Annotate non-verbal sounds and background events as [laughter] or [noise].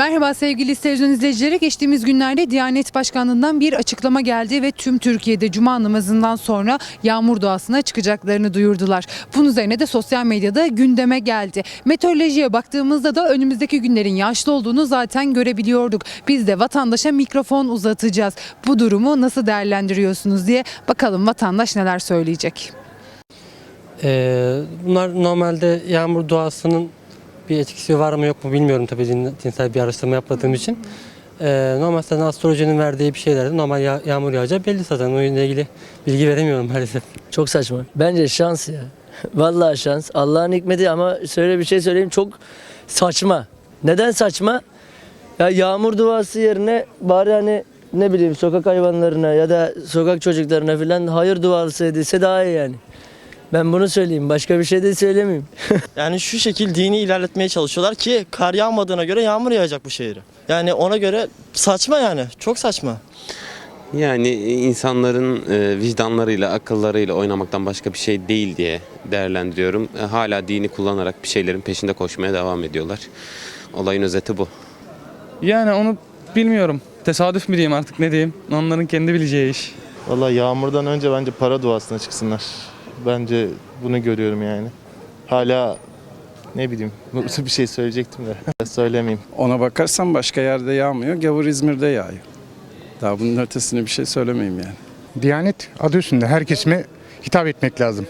Merhaba sevgili televizyon izleyicileri. Geçtiğimiz günlerde Diyanet Başkanlığı'ndan bir açıklama geldi ve tüm Türkiye'de cuma namazından sonra yağmur doğasına çıkacaklarını duyurdular. Bunun üzerine de sosyal medyada gündeme geldi. Meteorolojiye baktığımızda da önümüzdeki günlerin yağışlı olduğunu zaten görebiliyorduk. Biz de vatandaşa mikrofon uzatacağız. Bu durumu nasıl değerlendiriyorsunuz diye bakalım vatandaş neler söyleyecek. Ee, bunlar normalde yağmur doğasının bir etkisi var mı yok mu bilmiyorum tabii dinsel bir araştırma yapmadığım için. Ee, normal zaten astrolojinin verdiği bir şeylerde normal ya- yağmur yağacağı belli zaten. Onunla ilgili bilgi veremiyorum maalesef. Çok saçma. Bence şans ya. [laughs] Vallahi şans. Allah'ın hikmeti ama şöyle bir şey söyleyeyim çok saçma. Neden saçma? Ya yağmur duası yerine bari hani ne bileyim sokak hayvanlarına ya da sokak çocuklarına falan hayır duası edilse daha iyi yani. Ben bunu söyleyeyim. Başka bir şey de söylemeyeyim. [laughs] Yani şu şekil dini ilerletmeye çalışıyorlar ki kar yağmadığına göre yağmur yağacak bu şehire. Yani ona göre saçma yani. Çok saçma. Yani insanların e, vicdanlarıyla, akıllarıyla oynamaktan başka bir şey değil diye değerlendiriyorum. E, Hala dini kullanarak bir şeylerin peşinde koşmaya devam ediyorlar. Olayın özeti bu. Yani onu bilmiyorum. Tesadüf mü diyeyim artık ne diyeyim. Onların kendi bileceği iş. Valla yağmurdan önce bence para duasına çıksınlar bence bunu görüyorum yani. Hala ne bileyim [laughs] bir şey söyleyecektim de [laughs] söylemeyeyim. Ona bakarsan başka yerde yağmıyor. Gavur İzmir'de yağıyor. Daha bunun ötesine bir şey söylemeyeyim yani. Diyanet adı üstünde her kesime hitap etmek lazım.